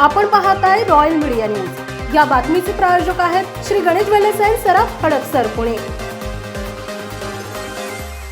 आपण पाहत आहे रॉयल मीडिया न्यूज या बातमीचे प्रायोजक आहेत श्री गणेश वेलेसाई सराफ हडपसर पुणे.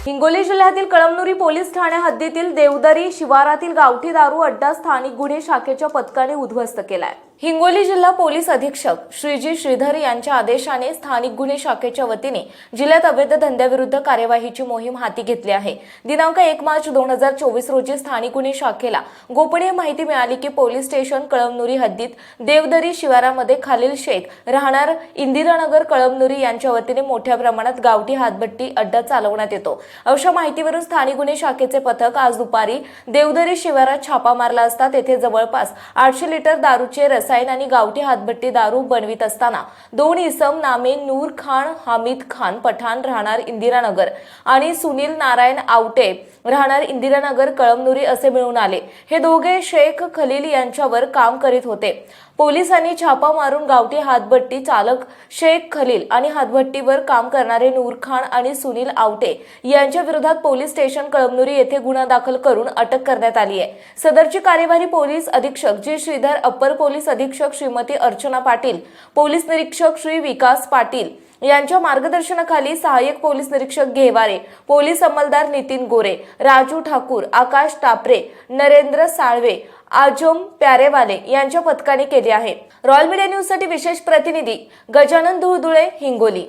हिंगोली जिल्ह्यातील कळमनुरी पोलीस ठाण्या हद्दीतील देवदरी शिवारातील गावठी दारू अड्डा स्थानिक गुन्हे शाखेच्या पथकाने उद्ध्वस्त केलाय. हिंगोली जिल्हा पोलीस अधीक्षक श्रीजी श्रीधर यांच्या आदेशाने स्थानिक गुन्हे शाखेच्या वतीने जिल्ह्यात अवैध धंद्याविरुद्ध कार्यवाहीची मोहीम हाती घेतली आहे. दिनांक एक मार्च दोन हजार चोवीस रोजी स्थानिक गुन्हे शाखेला गोपनीय माहिती मिळाली की पोलीस स्टेशन कळमनुरी हद्दीत देवदरी शिवारामध्ये खालील शेख राहणार इंदिरानगर कळमनुरी यांच्या वतीने मोठ्या प्रमाणात गावठी हातभट्टी अड्डा चालवण्यात येतो. अशा माहितीवरून स्थानिक गुन्हे शाखेचे पथक आज दुपारी देवदरी शिवारात छापा मारला असता तेथे जवळपास आठशे लिटर दारूचे रस रसायन आणि गावठी हातभट्टी दारू बनवित असताना दोन इसम नामे नूर खान हामिद खान पठाण राहणार इंदिरानगर आणि सुनील नारायण आवटे राहणार इंदिरानगर कळमनुरी असे मिळून आले. हे दोघे शेख खलील यांच्यावर काम करीत होते. पोलिसांनी छापा मारून गावठी हातभट्टी चालक शेख खलील आणि हातभट्टीवर काम करणारे नूर खान आणि सुनील आवटे यांच्या विरोधात पोलीस स्टेशन कळमनुरी येथे गुन्हा दाखल करून अटक करण्यात आली आहे. सदरची कार्यवाही पोलीस अधीक्षक जी श्रीधर अप्पर पोलीस अधीक्षक श्रीमती अर्चना पाटील पोलीस निरीक्षक श्री विकास पाटील यांच्या मार्गदर्शनाखाली सहाय्यक पोलीस निरीक्षक घेवारे पोलीस अंमलदार नितीन गोरे राजू ठाकूर आकाश टापरे नरेंद्र साळवे आजोम प्यारेवाले यांच्या पथकाने केली आहे. रॉयल मीडिया न्यूजसाठी विशेष प्रतिनिधी गजानन धुळधुळे हिंगोली.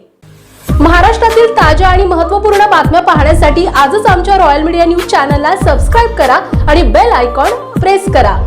महाराष्ट्रातील ताज्या आणि महत्त्वपूर्ण बातम्या पाहण्यासाठी आजच आमच्या रॉयल मीडिया न्यूज चॅनलला सबस्क्राईब करा आणि बेल आयकॉन प्रेस करा.